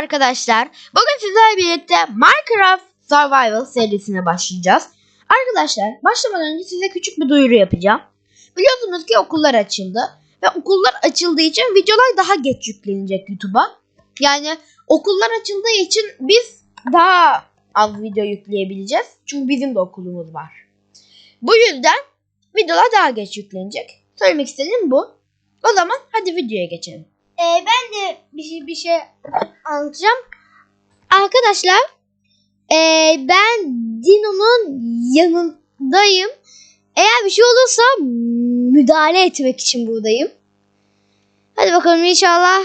arkadaşlar. Bugün sizlerle birlikte Minecraft Survival serisine başlayacağız. Arkadaşlar başlamadan önce size küçük bir duyuru yapacağım. Biliyorsunuz ki okullar açıldı. Ve okullar açıldığı için videolar daha geç yüklenecek YouTube'a. Yani okullar açıldığı için biz daha az video yükleyebileceğiz. Çünkü bizim de okulumuz var. Bu yüzden videolar daha geç yüklenecek. Söylemek istediğim bu. O zaman hadi videoya geçelim. Ee, ben de bir şey, bir şey anlatacağım. Arkadaşlar ee, ben Dino'nun yanındayım. Eğer bir şey olursa müdahale etmek için buradayım. Hadi bakalım inşallah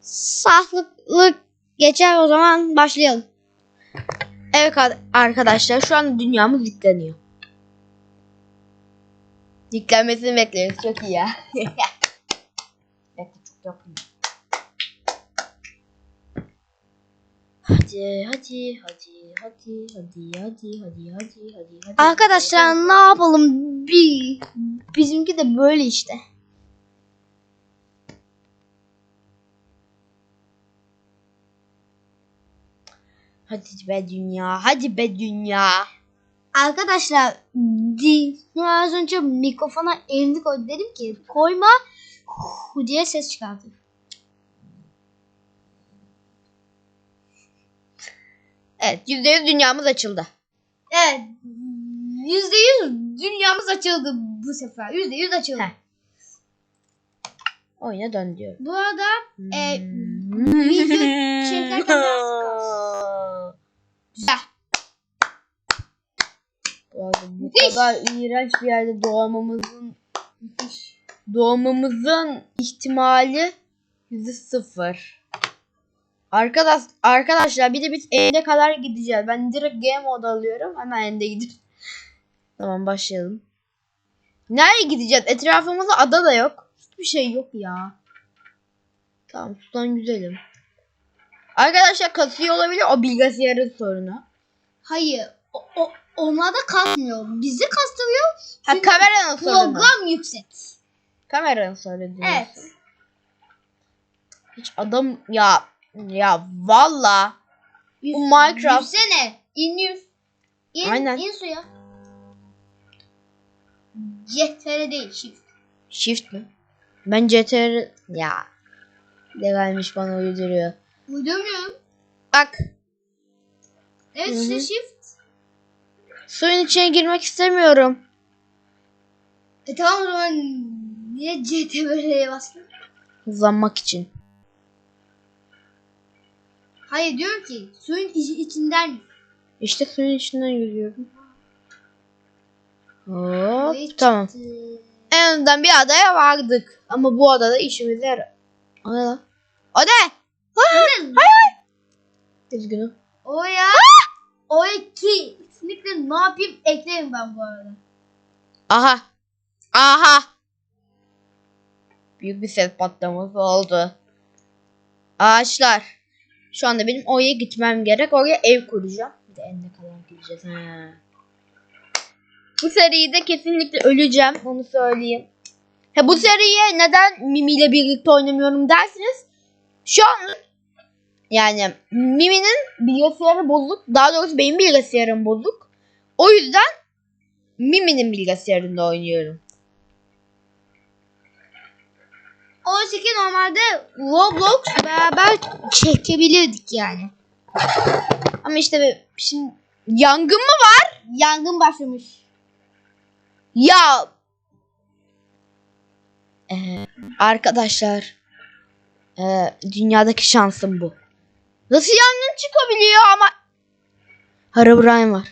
sağlıklı geçer o zaman başlayalım. Evet ar- arkadaşlar şu an dünyamız yükleniyor. Yüklenmesini bekliyoruz. Çok iyi ya. Yapayım. Hadi hadi hadi hadi hadi hadi hadi hadi hadi hadi. Arkadaşlar ne yapalım? Bir, bizimki de böyle işte. Hadi be dünya. Hadi be dünya. Arkadaşlar az önce mikrofona elini koy dedim ki koyma hu diye ses çıkardı. Evet %100 dünyamız açıldı. Evet. Yüzde yüz dünyamız açıldı bu sefer. Yüzde yüz açıldı. Heh. Oyuna dön diyorum. Bu arada e, Hmm. video çekerken güzel. Bu arada bu Müthiş. kadar iğrenç bir yerde doğmamızın doğmamızın ihtimali yüzde sıfır. Arkadaş, arkadaşlar bir de biz ende kadar gideceğiz. Ben direkt game mode alıyorum. Hemen ende gidiyorum. Tamam başlayalım. Nereye gideceğiz? Etrafımızda ada da yok. Hiçbir şey yok ya. Tamam sudan güzelim. Arkadaşlar kasıyor olabilir. O bilgisayarın sorunu. Hayır. O, o, onlar da kasmıyor. Bizi kastırıyor. Ha kameranın sorunu. Program yüksek. Kameranın söylediğini. Evet. Hiç adam ya ya valla Bu Minecraft- Yüzsene. İn yüz. İn, Aynen. in suya. CTR değil shift. shift mi? Ben CTR ya legalmiş bana uyduruyor. Uydurmuyorum. Bak Evet Hı işte hı. shift. suyun içine girmek istemiyorum. E tamam o zaman niye CTR'ye bastın? Hızlanmak için. Hayır diyorum ki suyun içi- içinden. İşte suyun içinden yüzüyorum. Hop Ve tamam. çıktı. En azından bir adaya vardık. Ama bu adada. O ne lan? O ne? Hayır. Üzgünüm. O ya. O ki kesinlikle ne yapayım eklerim ben bu arada. Aha. Aha. Büyük bir ses patlaması oldu. Ağaçlar. Şu anda benim oraya gitmem gerek. Oraya ev kuracağım. Bir de en ne kadar gideceğiz. Ha. Bu seride kesinlikle öleceğim. Onu söyleyeyim. Ha, bu seriye neden Mimi ile birlikte oynamıyorum dersiniz. Şu an yani Mimi'nin bilgisayarı bozuk. Daha doğrusu benim bilgisayarım bozuk. O yüzden Mimi'nin bilgisayarında oynuyorum. Oysa ki normalde Roblox beraber çekebilirdik yani. Ama işte şimdi yangın mı var? Yangın başlamış. Ya Ee, arkadaşlar ee, dünyadaki şansım bu. Nasıl yangın çıkabiliyor ama Herobrine var.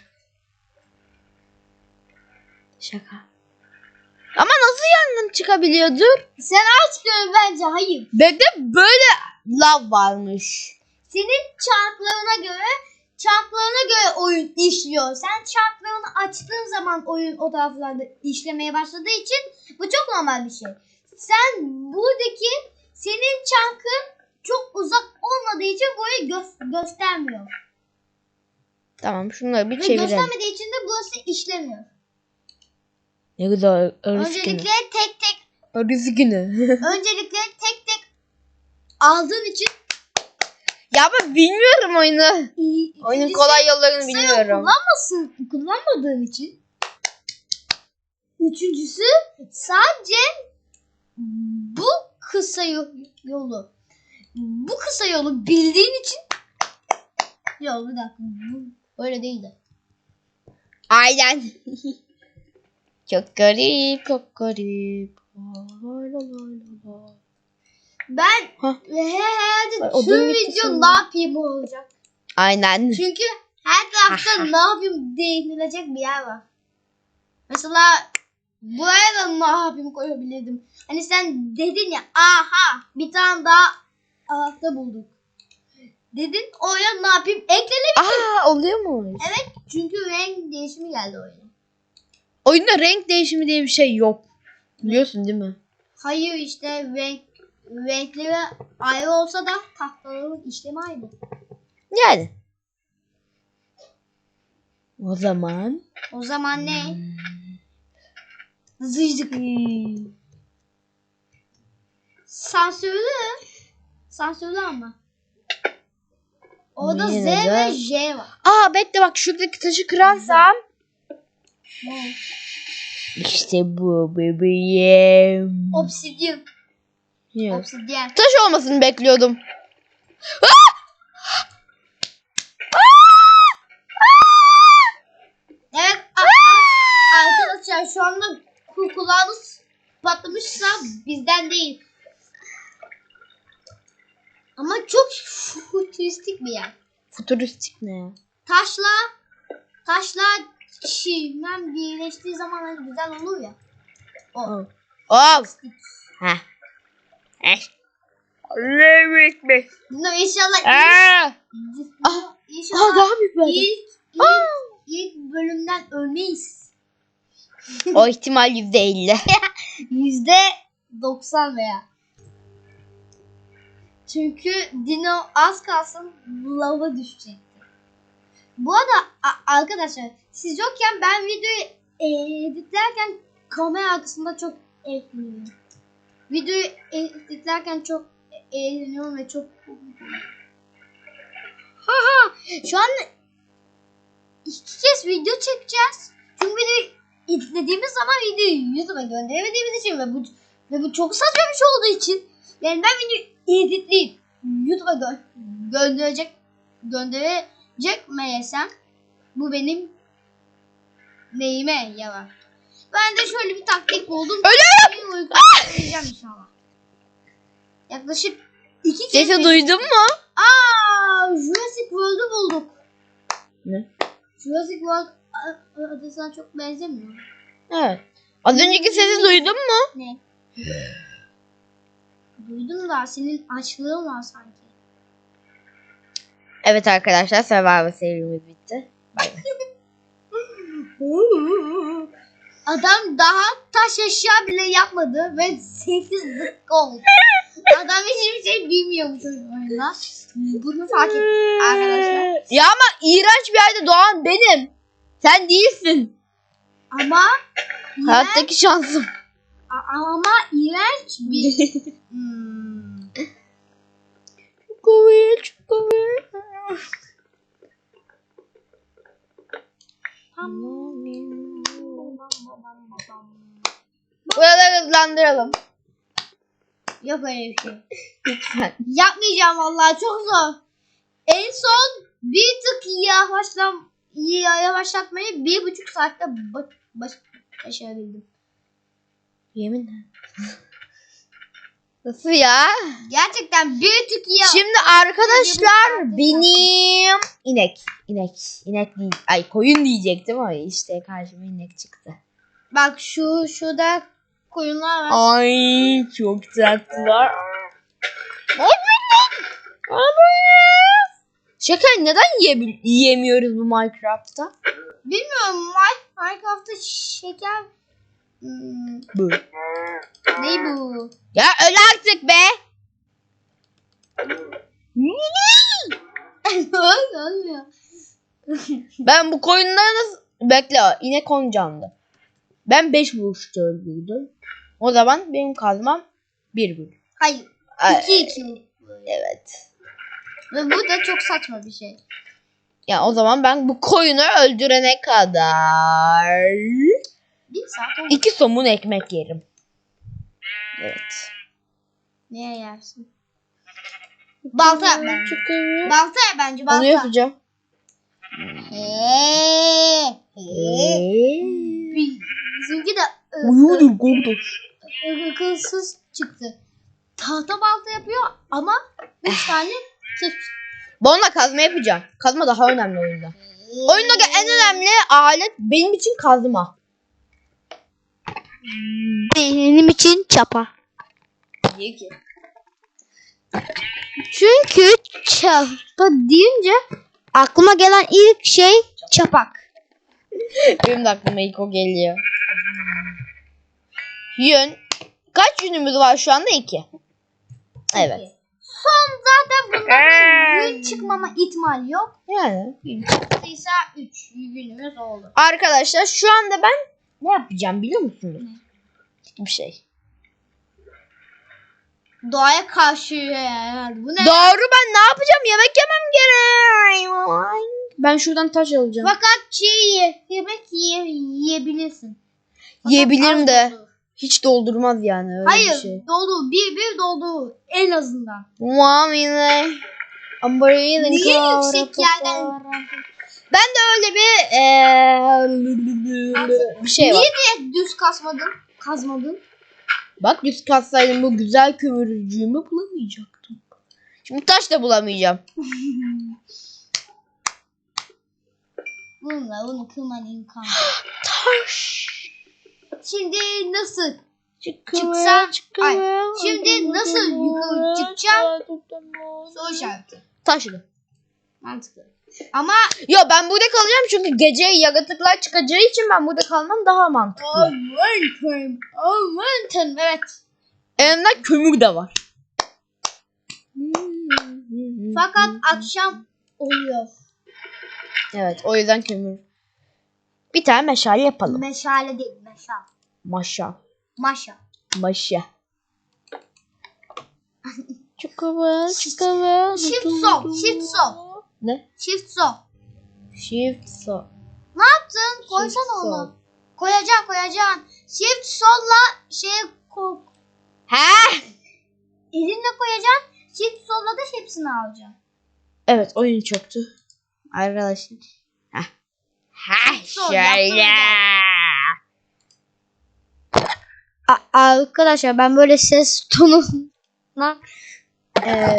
Şaka. Ama nasıl yangın çıkabiliyordur? Sen aç gör bence hayır. Bekle böyle lav varmış. Senin çarklarına göre çarklarına göre oyun işliyor. Sen çarklarını açtığın zaman oyun o taraflarda işlemeye başladığı için bu çok normal bir şey. Sen buradaki senin çarkın çok uzak olmadığı için burayı gö- göstermiyor. Tamam şunları bir Ve çevirelim. göstermediği için de burası işlemiyor. Ne güzel günü. Öncelikle tek tek Arız günü. öncelikle tek tek aldığın için Ya ben bilmiyorum oyunu. İyi- Oyunun kolay yollarını bilmiyorum. Kullanmasın, kullanmadığın için. Üçüncüsü sadece bu kısa yo- yolu bu kısa yolu bildiğin için Yok bir dakika öyle değildi. Aynen. çok garip, çok garip. Ben Hah. herhalde tüm video ne yapayım olacak. Aynen. Çünkü her tarafta ne yapayım değinilecek bir yer var. Mesela buraya da ne yapayım koyabilirdim. Hani sen dedin ya aha bir tane daha ahta bulduk. Dedin oraya ne yapayım eklenebilir. Aa oluyor mu? Evet çünkü renk değişimi geldi oyuna. Oyunda renk değişimi diye bir şey yok. Biliyorsun değil mi? Hayır işte renk renkleri ayrı olsa da tahtaların işlemi aynı. Yani. O zaman. O zaman ne? Zıcık. Sansürlü. Sansürlü ama. Orada Z ve J var. Aa bekle bak şuradaki taşı kırarsam. İşte bu bebeğim. Obsidian. Yok. Obsidian. Taş olmasını bekliyordum. Evet a- a- arkadaşlar şu anda ku- kulağınız patlamışsa bizden değil. Ama çok futuristik bir yer. Futuristik ne ya? Taşla taşla çimen birleştiği zaman hani güzel olur ya. O. Oh. Oh. Heh. Evet mi? Bunu inşallah Aa. ilk, Ah. Aa inşallah daha büyük ilk, ilk, Aa. ilk bölümden ölmeyiz. O ihtimal yüzde elli. Yüzde 90 veya. Çünkü Dino az kalsın lava düşecekti. Bu arada arkadaşlar siz yokken ben videoyu editlerken kamera arkasında çok eğleniyorum. Videoyu editlerken çok eğleniyorum ve çok ha ha şu an iki kez video çekeceğiz. Çünkü videoyu editlediğimiz zaman videoyu YouTube'a gönderemediğimiz için ve bu ve bu çok saçma bir şey olduğu için yani ben videoyu editleyip YouTube'a gö- gönderecek gönderecek meğersem bu benim neyime yarar. Ben de şöyle bir taktik buldum. Ölüyorum. Uygulayacağım inşallah. Yaklaşık iki kez Sesi duydun mu? Aa, Jurassic World'u bulduk. Ne? Jurassic World adasına çok benzemiyor. Evet. Az önceki sesi duydun mu? Ne? Duydum da senin açlığın var sanki. Evet arkadaşlar Survivor serimiz bitti. Bay bay. Adam daha taş eşya bile yapmadı ve 8 dakika oldu. Adam hiçbir şey bilmiyormuş oyunda. Bunu fark ettim arkadaşlar. Ya ama iğrenç bir yerde doğan benim. Sen değilsin. Ama iğrenç, Hayattaki şansım. a- ama iğrenç bir... Hmm. Komik, çok komik. Buraları hızlandıralım. Yok öyle bir şey. Lütfen. Yapmayacağım vallahi çok zor. En son bir tık yavaşlam yavaşlatmayı bir buçuk saatte baş, baş, başarabildim. Yeminle. Nasıl ya? Gerçekten bir tık ya. Şimdi arkadaşlar benim inek. İnek. İnek değil. Ay koyun diyecektim ama işte karşıma inek çıktı. Bak şu şurada koyunlar var. Ay çok tatlılar. Ay Şeker neden yiyemiyoruz bu Minecraft'ta? Bilmiyorum Mi- Minecraft'ta şeker Bu. ne bu? Ya öl artık be. Olmuyor. Ben bu koyunları nasıl... Bekle inek 10 canlı. Ben 5 vuruşta öldürdüm. O zaman benim kazmam 1 vur. Hayır. Ay, 2 2. Evet. Ve bu da çok saçma bir şey. Ya o zaman ben bu koyunu öldürene kadar Bir saat oldu. iki somun ekmek yerim. Evet. Neye yersin? Balta yap bence. Balta yap bence balta. Onu yapacağım. Heee. Heee. Bizimki de komutanım. ı- akılsız çıktı. Tahta balta yapıyor ama 3 tane çift. Bununla kazma yapacağım. Kazma daha önemli oyunda. Oyundaki en önemli alet benim için kazma. Benim için çapa. Niye ki? Çünkü çapa deyince aklıma gelen ilk şey çapak. Benim de aklıma ilk o geliyor. Yün. Kaç yünümüz var şu anda? İki. Evet. Son zaten bundan gün çıkmama ihtimali yok. Yani. Çıktıysa 3 günümüz oldu. Arkadaşlar şu anda ben ne yapacağım biliyor musunuz? Hiçbir şey. Doğaya karşı yani. Bu ne? Doğru ben ne yapacağım? Yemek yemem gerek. Ben şuradan taş alacağım. Fakat şey ye, yemek ye, yiyebilirsin. Fakat Yiyebilirim az de. doldur. Hiç doldurmaz yani öyle Hayır bir şey. dolu bir bir doldu en azından. Mamine. Niye yüksek yerden- Ben de öyle bir eee, bir şey var. Niye direkt düz kasmadın? Kazmadın. Bak düz katsaydım bu güzel kömürcüğümü bulamayacaktım. Şimdi taş da bulamayacağım. Bununla bunu kırman imkanı. Taş. Şimdi nasıl? Çıksa, Ay, şimdi nasıl yukarı çıkacağım? Soru işareti. Taşlı. Mantıklı. Ama Yo ben burada kalacağım çünkü gece yaratıklar çıkacağı için ben burada kalmam daha mantıklı. Aman tanrım evet. Elimde kömür de var. Fakat akşam oluyor. Evet o yüzden kömür. Bir tane meşale yapalım. Meşale değil meşal. Maşa. Maşa. Maşa. Çıkıver, çıkıver. Shift sol, shift sol. Ne? Çift sol. Shift sol. Ne yaptın? Koysana Shift sol. onu. Koyacaksın koyacaksın. Shift solla şeye ko He? elinle koyacaksın. Shift solla da hepsini alacaksın. Evet oyun çöktü. Arkadaşlar. Heh. Sol, şöyle. arkadaşlar ben böyle ses tonuna Ee,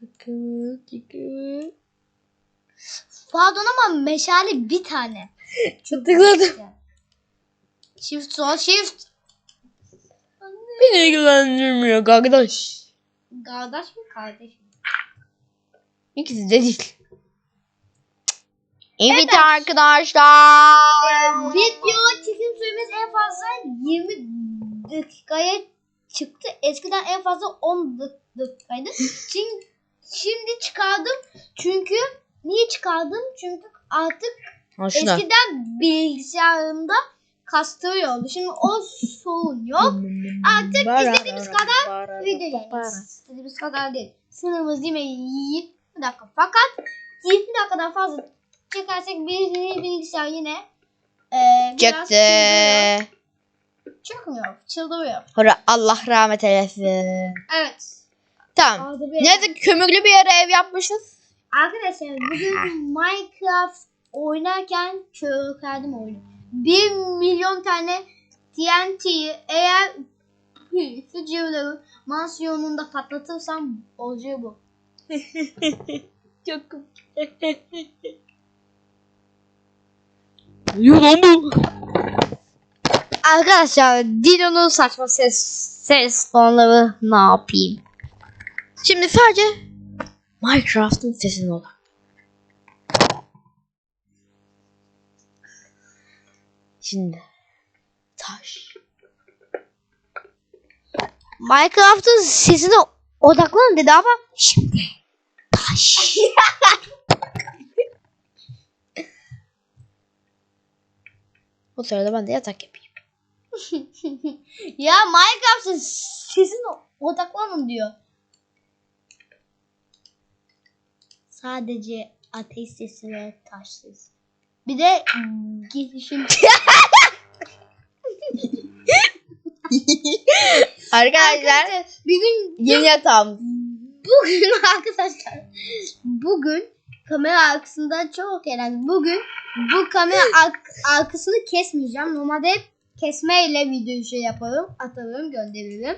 Çıkıver, çıkıver. Pardon ama meşale bir tane. Tıkladım. Shift sol shift. Beni ilgilendirmiyor kardeş. Kardeş mi kardeş mi? İkisi de değil. Evet arkadaşlar. Video çekim süremiz en fazla 20 dakikaya çıktı. Eskiden en fazla 10 dak- dakikaydı. Şimdi, şimdi çıkardım. Çünkü niye çıkardım? Çünkü artık Ha şuna. eskiden bilgisayarımda kastırıyordu. Şimdi o sorun yok. Artık istediğimiz kadar video. İstediğimiz kadar değil. Sınırımız mi? 20 dakika. Fakat 20 dakikadan fazla çekersek bir bilgisayar yine e, biraz Çıktı. Çıkmıyor. Çıldırıyor. Hora- Allah rahmet eylesin. Evet. Tamam. Aldı bir- Neyse kömürlü bir yere ev yapmışız. Arkadaşlar bugün Minecraft oynarken körükerdim oyunu. 1 milyon tane TNT'yi eğer Fuji'leri mansiyonunda patlatırsam olacağı bu. Çok Yok lan bu. Arkadaşlar Dino'nun saçma ses ses tonları ne yapayım? Şimdi sadece Minecraft'ın sesini olan. Şimdi taş. Minecraft'ın sesine odaklan dedi ama şimdi taş. O sırada ben de yatak yapayım. ya Minecraft'ın sizin odaklanın diyor. Sadece ateş sesi ve taş sesi. Bir de gelişim. Arkadaşlar bir gün yeni yatağımız. bugün arkadaşlar bugün kamera arkasında çok eğlendim. Bugün bu kamera ark- arkasını kesmeyeceğim. Normalde hep kesmeyle videoyu şey yaparım, atarım, gönderirim.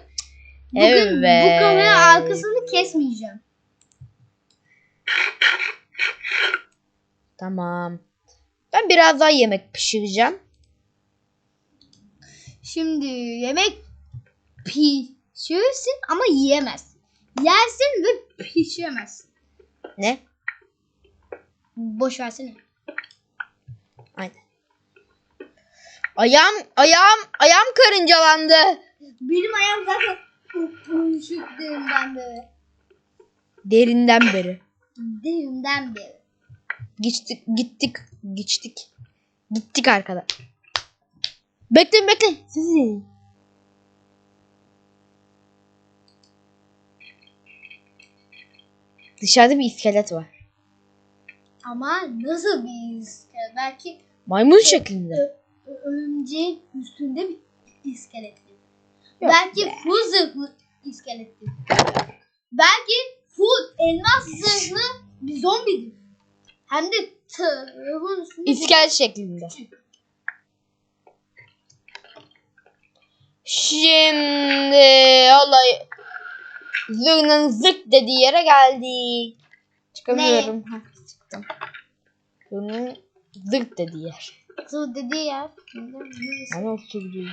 Bugün Evet. bu kamera arkasını kesmeyeceğim. Tamam. Ben biraz daha yemek pişireceğim. Şimdi yemek pişirirsin ama yiyemezsin. Yersin ve pişiremezsin. Ne? Boş versene. Ayağım ayağım ayağım karıncalandı. Benim ayağım zaten uyuşuk derimden beri. Derinden beri. Derimden beri. Gittik gittik gittik. Gittik arkadaş. Bekleyin bekleyin. Siz yiyin. Dışarıda bir iskelet var. Ama nasıl bir iskelet? Belki Maymun şeklinde. Örümceğin üstünde bir iskeletli. Yok Belki full zırhlı iskeletli. Belki full elmas zırhlı bir zombidir. Hem de tırın üstünde İskelet şeklinde. Şimdi olay zırnın zırt dediği yere geldik. Çıkamıyorum. Heh, çıktım. Zırnın zırt dediği yer. Su dediği yer. Ama o su değil.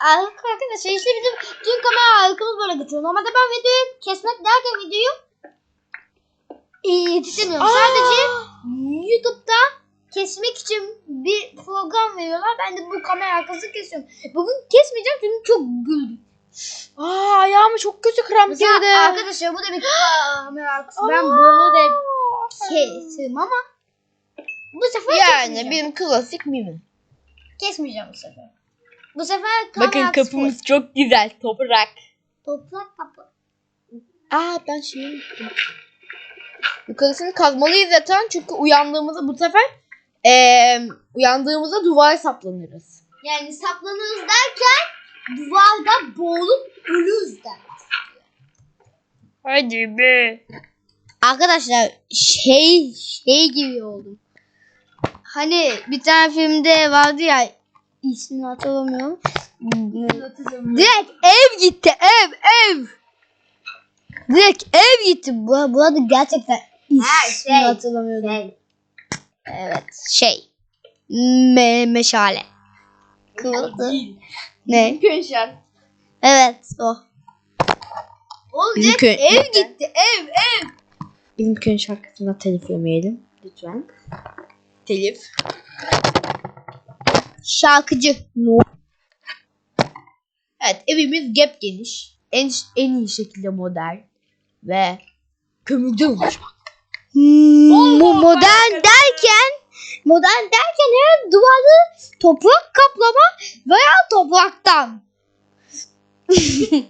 Arkadaşlar işte bizim tüm kamera arkamız böyle geçiyor. Normalde ben videoyu kesmek derken videoyu e, yetişemiyorum. Sadece YouTube'da kesmek için bir program veriyorlar. Ben de bu kamera arkasını kesiyorum. Bugün kesmeyeceğim çünkü çok güldüm. Aa ayağımı çok kötü kramp Mesela girdi. arkadaşlar bu da bir kamera arkası. Ben bunu da kesim ama bu sefer Yani kesmeyeceğim. benim klasik mimi. Kesmeyeceğim bu sefer. Bu sefer Bakın kapımız çok güzel. Toprak. Toprak kapı. Aa ben şeyi unuttum. Yukarısını kazmalıyız zaten çünkü uyandığımızda bu sefer eee uyandığımızda duvara saplanırız. Yani saplanırız derken duvarda boğulup ölürüz der. Hadi be. Arkadaşlar şey şey gibi oldum. Hani bir tane filmde vardı ya ismini hatırlamıyorum. Direkt ev gitti ev ev. Direkt ev gitti. Bu, bu arada gerçekten ismini şey, hatırlamıyorum. Evet şey. Me meşale. Kıvıldı. Ne? Könşen. Evet o. Direkt Mümkün- ev gitti ev ev. Bizim köyün şarkısına telif yemeyelim. Lütfen. Telif. Şarkıcı. Evet evimiz gep geniş. En, en iyi şekilde modern. Ve kömürden oluşmak. Hmm, bu modern derken modern derken her duvarı toprak kaplama veya topraktan.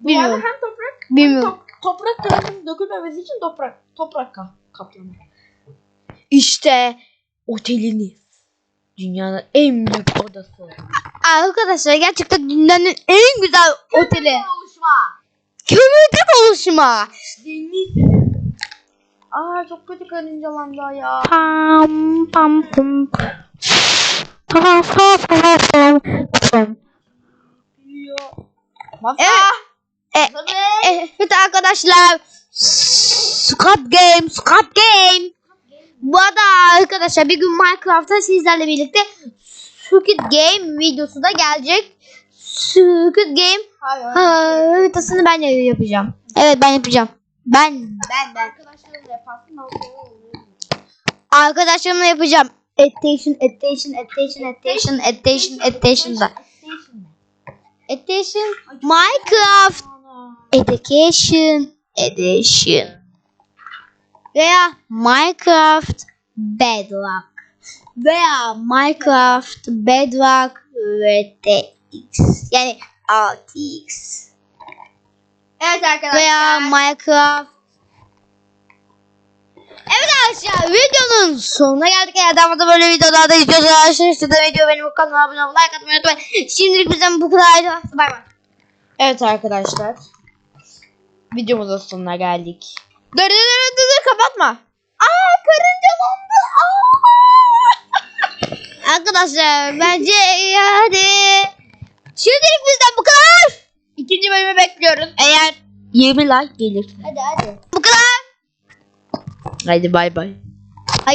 Bilmiyorum. hem toprak Bilmiyorum. toprak tarafının dökülmemesi için toprak toprak ka- kaplama. İşte oteliniz. Dünyanın en büyük odası. Arkadaşlar gerçekten dünyanın en güzel oteli. Oluşma. Kömürden oluşma. Aa çok kötü karıncalandı ya. Pam pam pum. Pam pam pam pam pam. Masa. Evet. E, Evet arkadaşlar. Squad Game, Squad Game. Bu arada arkadaşlar bir gün Minecraft'ta sizlerle birlikte Squid Game videosu da gelecek. Squid Game Hayır. haritasını ben yapacağım. Evet ben yapacağım. Ben Ben ben. Arkadaşlarımla yapacağım. Attention, attention, attention, attention, attention, attention da. Attention, Minecraft. Education Edition veya Minecraft Bedrock. veya Minecraft, Bedrock ve TX yani RTX Evet arkadaşlar. veya Minecraft Evet arkadaşlar videonun sonuna geldik. Eğer daha fazla böyle videolarda izliyorsanız işte de video benim kanalıma abone olmayı like atmayı unutmayın. Şimdilik bizden bu kadar. Bay bay. Evet arkadaşlar. Videomuzun sonuna geldik. Dur dur dur dur, dur kapatma. Aa karıncalandı. Aa. arkadaşlar bence hadi. Şimdilik bizden bu kadar. İkinci bölümü bekliyoruz. Eğer 20 like gelirse. Hadi hadi. Bu kadar. Haydi bay bay.